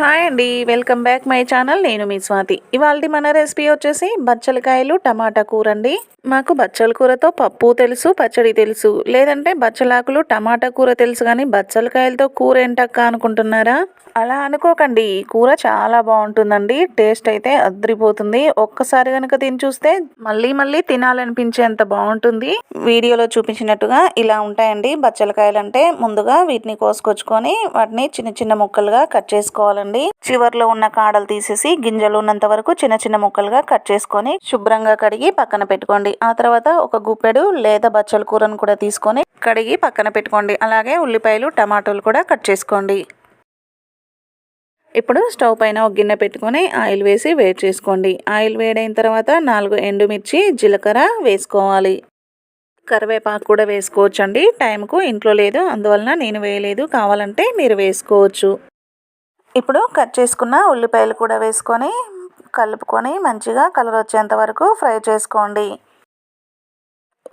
Hi అండి welcome back my channel నేను మీ స్వాతి. ఇవాళ మన రెసిపీ వచ్చేసి బచ్చలకాయలు టమాటా కూర అండి మాకు బచ్చల కూరతో పప్పు తెలుసు పచ్చడి తెలుసు. లేదంటే బచ్చలాకులు టమాటా కూర తెలుసు కానీ బచ్చలకాయలతో కూర ఏంటక్క అనుకుంటున్నారా? అలా అనుకోకండి. ఈ కూర చాలా బాగుంటుందండి. టేస్ట్ అయితే అద్రిపోతుంది. ఒక్కసారి కనుక తిని చూస్తే మళ్ళీ మళ్ళీ తినాలనిపించేంత బాగుంటుంది. వీడియోలో చూపించినట్టుగా ఇలా ఉంటాయండి బచ్చలకాయలు అంటే ముందుగా వీటిని కోసుకొచ్చుకొని వాటిని చిన్న చిన్న ముక్కలుగా కట్ చేసుకోవాలండి. చివర్లో ఉన్న కాడలు తీసేసి గింజలు ఉన్నంత వరకు చిన్న చిన్న ముక్కలుగా కట్ చేసుకొని శుభ్రంగా కడిగి పక్కన పెట్టుకోండి. ఆ తర్వాత ఒక గుప్పెడు లేదా బచ్చల కూరను కూడా తీసుకొని కడిగి పక్కన పెట్టుకోండి. అలాగే ఉల్లిపాయలు టమాటోలు కూడా కట్ చేసుకోండి. ఇప్పుడు స్టవ్ పైన ఒక గిన్నె పెట్టుకొని ఆయిల్ వేసి వేడి చేసుకోండి. ఆయిల్ వేడైన తర్వాత నాలుగు ఎండుమిర్చి జీలకర్ర వేసుకోవాలి. కరివేపాకు కూడా వేసుకోవచ్చండి. టైంకు ఇంట్లో లేదు అందువలన నేను వేయలేదు. కావాలంటే మీరు వేసుకోవచ్చు. ఇప్పుడు కట్ చేసుకున్న ఉల్లిపాయలు కూడా వేసుకొని కలుపుకొని మంచిగా కలర్ వచ్చేంత వరకు ఫ్రై చేసుకోండి.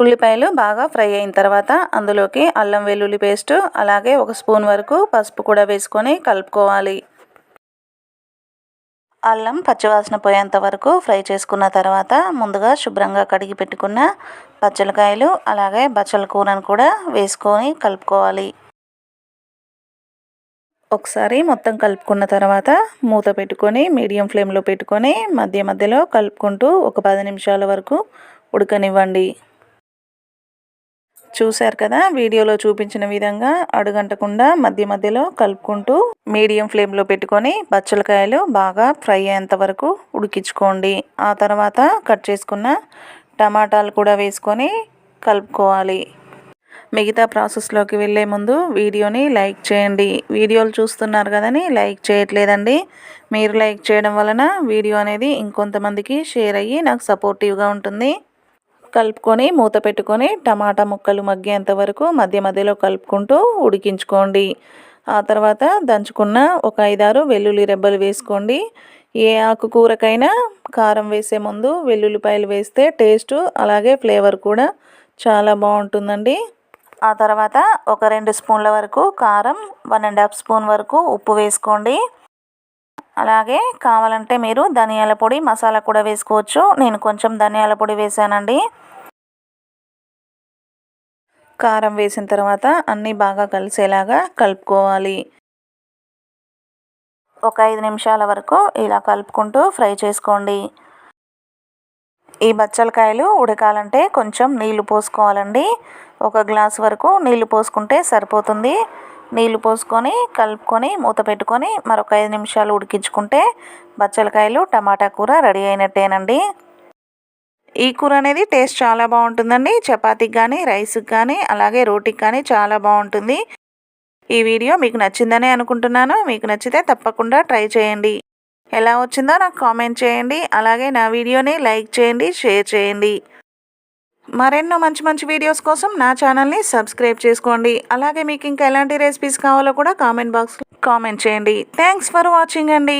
ఉల్లిపాయలు బాగా ఫ్రై అయిన తర్వాత అందులోకి అల్లం వెల్లుల్లి పేస్ట్ అలాగే ఒక స్పూన్ వరకు పసుపు కూడా వేసుకొని కలుపుకోవాలి. అల్లం పచ్చివాసన పోయేంత వరకు ఫ్రై చేసుకున్న తర్వాత ముందుగా శుభ్రంగా కడిగి పెట్టుకున్న పచ్చలకాయలు అలాగే బచ్చల కూరను కూడా వేసుకొని కలుపుకోవాలి. ఒకసారి మొత్తం కలుపుకున్న తర్వాత మూత పెట్టుకొని మీడియం ఫ్లేమ్లో పెట్టుకొని మధ్య మధ్యలో కలుపుకుంటూ ఒక పది నిమిషాల వరకు ఉడకనివ్వండి. చూశారు కదా వీడియోలో చూపించిన విధంగా అడుగంటకుండా మధ్య మధ్యలో కలుపుకుంటూ మీడియం ఫ్లేమ్లో పెట్టుకొని బచ్చలకాయలు బాగా ఫ్రై అయ్యేంత వరకు ఉడికించుకోండి. ఆ తర్వాత కట్ చేసుకున్న టమాటాలు కూడా వేసుకొని కలుపుకోవాలి. మిగతా ప్రాసెస్లోకి వెళ్ళే ముందు వీడియోని లైక్ చేయండి. వీడియోలు చూస్తున్నారు కదని లైక్ చేయట్లేదండి. మీరు లైక్ చేయడం వలన వీడియో అనేది ఇంకొంతమందికి షేర్ అయ్యి నాకు సపోర్టివ్గా ఉంటుంది. కలుపుకొని మూత పెట్టుకొని టమాటా ముక్కలు మగ్గేంత వరకు మధ్య మధ్యలో కలుపుకుంటూ ఉడికించుకోండి. ఆ తర్వాత దంచుకున్న ఒక ఐదారు వెల్లుల్లి రెబ్బలు వేసుకోండి. ఏ ఆకుకూరకైనా కారం వేసే ముందు వెల్లుల్లిపాయలు వేస్తే టేస్ట్ అలాగే ఫ్లేవర్ కూడా చాలా బాగుంటుందండి. ఆ తర్వాత ఒక రెండు స్పూన్ల వరకు కారం వన్ అండ్ హాఫ్ స్పూన్ వరకు ఉప్పు వేసుకోండి. అలాగే కావాలంటే మీరు ధనియాల పొడి మసాలా కూడా వేసుకోవచ్చు. నేను కొంచెం ధనియాల పొడి వేసానండి. కారం వేసిన తర్వాత అన్నీ బాగా కలిసేలాగా కలుపుకోవాలి. ఒక ఐదు నిమిషాల వరకు ఇలా కలుపుకుంటూ ఫ్రై చేసుకోండి. ఈ బచ్చలకాయలు ఉడకాలంటే కొంచెం నీళ్ళు పోసుకోవాలండి. ఒక గ్లాస్ వరకు నీళ్ళు పోసుకుంటే సరిపోతుంది. నీళ్ళు పోసుకొని కలుపుకొని మూత పెట్టుకొని మరొక ఐదు నిమిషాలు ఉడికించుకుంటే బచ్చలకాయలు టమాటా కూర రెడీ అయినట్టేనండి. ఈ కూర అనేది టేస్ట్ చాలా బాగుంటుందండి. చపాతీకి కానీ రైస్కి కానీ అలాగే రోటీకి కానీ చాలా బాగుంటుంది. ఈ వీడియో మీకు నచ్చిందనే అనుకుంటున్నాను. మీకు నచ్చితే తప్పకుండా ట్రై చేయండి. ఎలా వచ్చిందో నాకు కామెంట్ చేయండి. అలాగే నా వీడియోని లైక్ చేయండి షేర్ చేయండి. మరెన్నో మంచి మంచి వీడియోస్ కోసం నా ఛానల్ని సబ్స్క్రైబ్ చేసుకోండి. అలాగే మీకు ఇంకా ఎలాంటి రెసిపీస్ కావాలో కూడా కామెంట్ బాక్స్లో కామెంట్ చేయండి. థ్యాంక్స్ ఫర్ వాచింగ్ అండి.